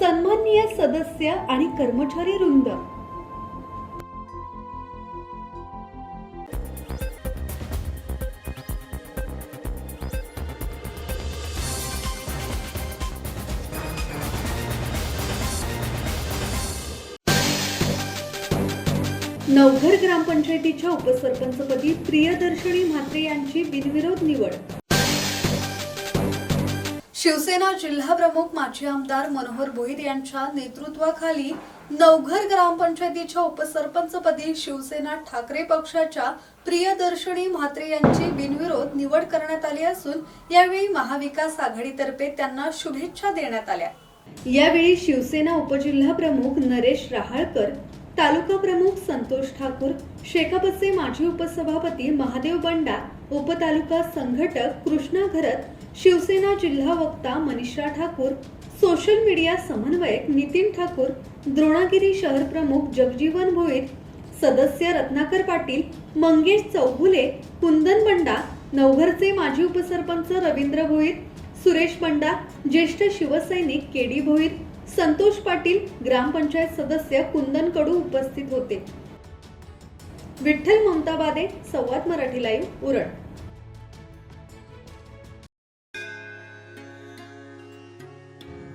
सन्माननीय सदस्य आणि कर्मचारी वृंद. नवघर ग्रामपंचायतीच्या उपसरपंचपदी प्रियदर्शनी म्हात्रे यांची बिनविरोध निवड. शिवसेना जिल्हा प्रमुख माजी आमदार मनोहर भोईर यांच्या नेतृत्वाखाली नवघर ग्रामपंचायतीच्या उपसरपंचपदी शिवसेना ठाकरे पक्षाच्या प्रियदर्शनी म्हात्रे यांची बिनविरोध निवड करण्यात आली असून यावेळी महाविकास आघाडीतर्फे त्यांना शुभेच्छा देण्यात आल्या. यावेळी शिवसेना उपजिल्हा प्रमुख नरेश रहाळकर तालुका प्रमुख संतोष ठाकूर शेकापचे माजी उपसभापती महादेव बंडा उपतालुका संघटक कृष्णा घरत शिवसेना जिल्हा वक्ता मनीषा ठाकूर सोशल मीडिया समन्वयक नितीन ठाकूर द्रोणागिरी शहर प्रमुख जगजीवन भोईर सदस्य रत्नाकर पाटील मंगेश चौगुले कुंदन बंडा नवघरचे माजी उपसरपंच रवींद्र भोईर सुरेश बंडा ज्येष्ठ शिवसैनिक केडी भोईर संतोष पाटील ग्रामपंचायत सदस्य कुंदन कडू उपस्थित होते. विठ्ठल ममताबादे संवाद मराठी लाईव्ह उरण.